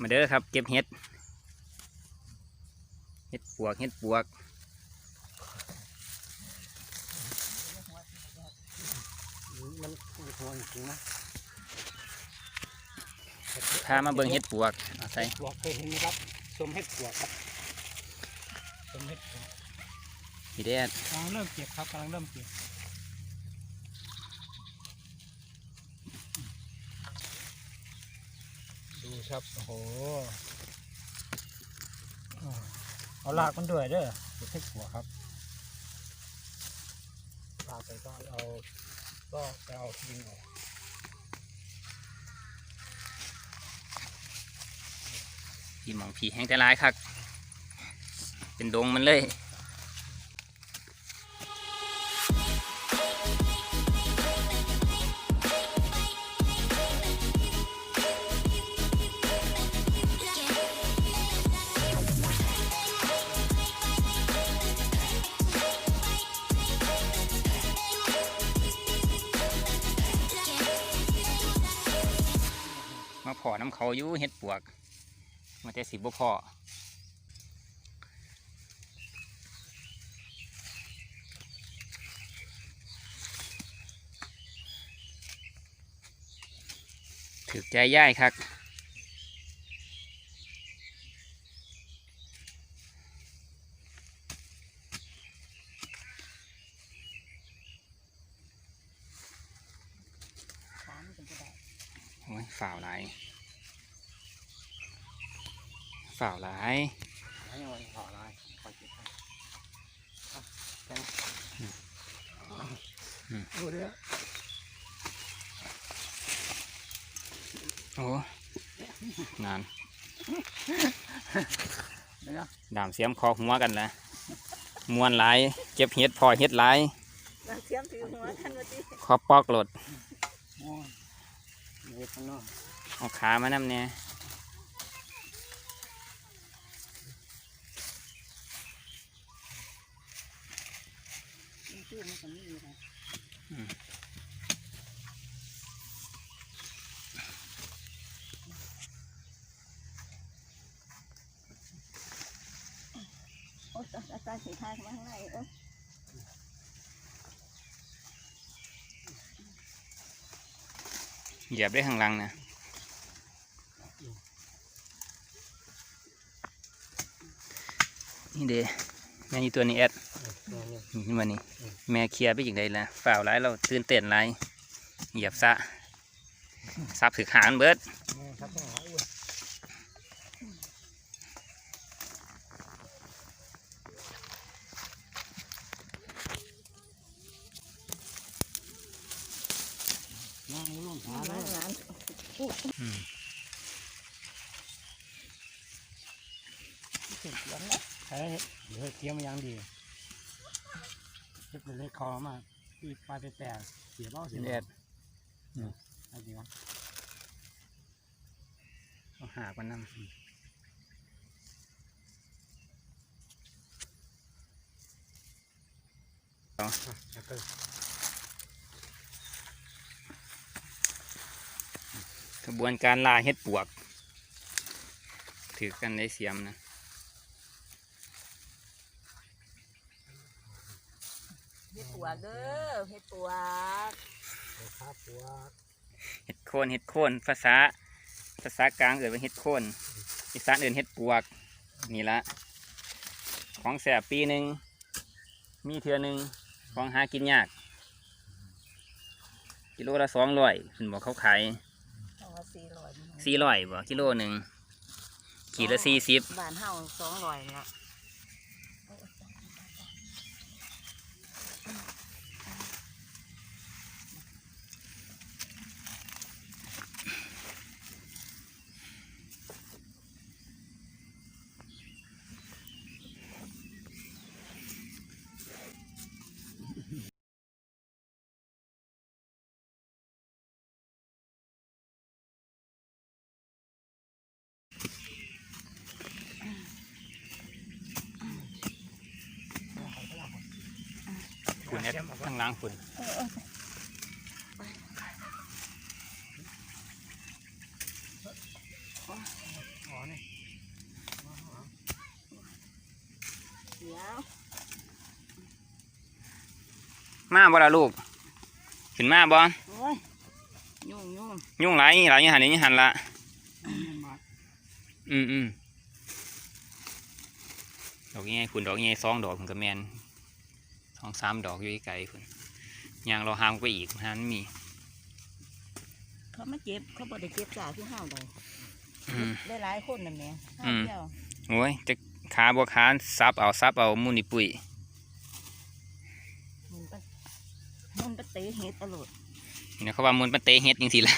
มาเด้อครับ เก็บเห็ด เห็ดปวก เห็ดปวก มันหัวจริงๆนะพามาเบิ่งเห็ดปวกเอาใส่ปวกเคยเห็นไหมครับส้มเห็ดปวกครับส้มเห็ดปวกพี่แดดกำลังเริ่มเก็บครับกำลังเริ่มเก็บ ดูครับ โอ้โหอ่าเอาลากมันด้วยเด้อเห็ดปวกครับลากไปก็เอาก็ไปเอาทิ้งออกพี่หมองผีแห้งแต่ร้ายคักเป็นดงมันเลย อน้ำเขาอยู่เห็ดปวกมาแต่สิบบ่พอถือใจย่ายครับโอ้ยฝ่าวหลาย ฝ่าวหลายให้ยังไงห่อลายคอยเก็บให้อะแกงดูดิโอ้นานเดี๋ยวนะดามเสียมคอหัวกันละมวนหลายเก็บเห็ดพอเห็ดหลายนางเสียมถือหัวกันมาดิขอปอกโหลดโอ้ยเวทข้างนอกเอาขามานำเนี่ย ชื่อมันก็มีอยู่ะโอ้ยอาจารย์สีทางมาข้างในโอ้เหยียบได้ข้างลังนะนี่เดแม่นี่ตัวนี้แอด นี่ยเนี่ยนี่มันนี่แม่เคลียร์ไปอย่างไรล่ะฝ่าวหลายเราตื่นเต้นหลายเหยียบซะซับถือหางเบิดเนี่ยครับต้องหาอ้วนนั่งลงหาเลยหลานอืมเสียงแล้วใช้เดี๋ยวเตรียมมาอย่างดี เก็บเลยคอมาปีปลายไปแตกเสียบ้าเสียนี่บ้าแอดเอาดีวะเอาหากมันนำอะแล้วก็กระบวนการล่าเห็ดปวก ถือกันได้เสียมนะ เฮ็ดป วกเด้อเฮ็ดปวกเดี๋ยวข้าปวดเห็ดโคนเห็ดโคนภาษาภาษากลางเอ่ยว่าเห็ดโคนอีสานเอื่นเห็ดปวกนี่ละของแสบปีหนึ่งมีเทือหนึ่งของหากินยาก กิโลละสองร้อยคุณบอกเขาขายสี่ร้อยสี่ร้อยบ่กิโลหนึ่งขีดละสี่สิบบ้านเฮาสองร้อยละางล้างฝุ่นมาบ่ละลูก ขึ้นมาบ่ยุ่งยุ่งยุ่งไรลรยังหันยังหันละอืมอืมดอกยังไงฝุ่นดอกยังไงซองดอกมันกระแมน องสามดอกอยู่ไกลคุณยางเราหามไปอีกหันมี เขามาเจ็บเขาบ่ได้เจ็บจ่าที่ห้าวใดอืมได้หลายคนนั่นแหละห้าอืมเดียวโอ้ยจะขาบัวขาซับเอาซับเอามูนี่ปุ๋ยมันปะมันปะเตะเฮ็ดตลอดเนี่ยเขาว่ามูลมันเตะเฮ็ดจริงๆละ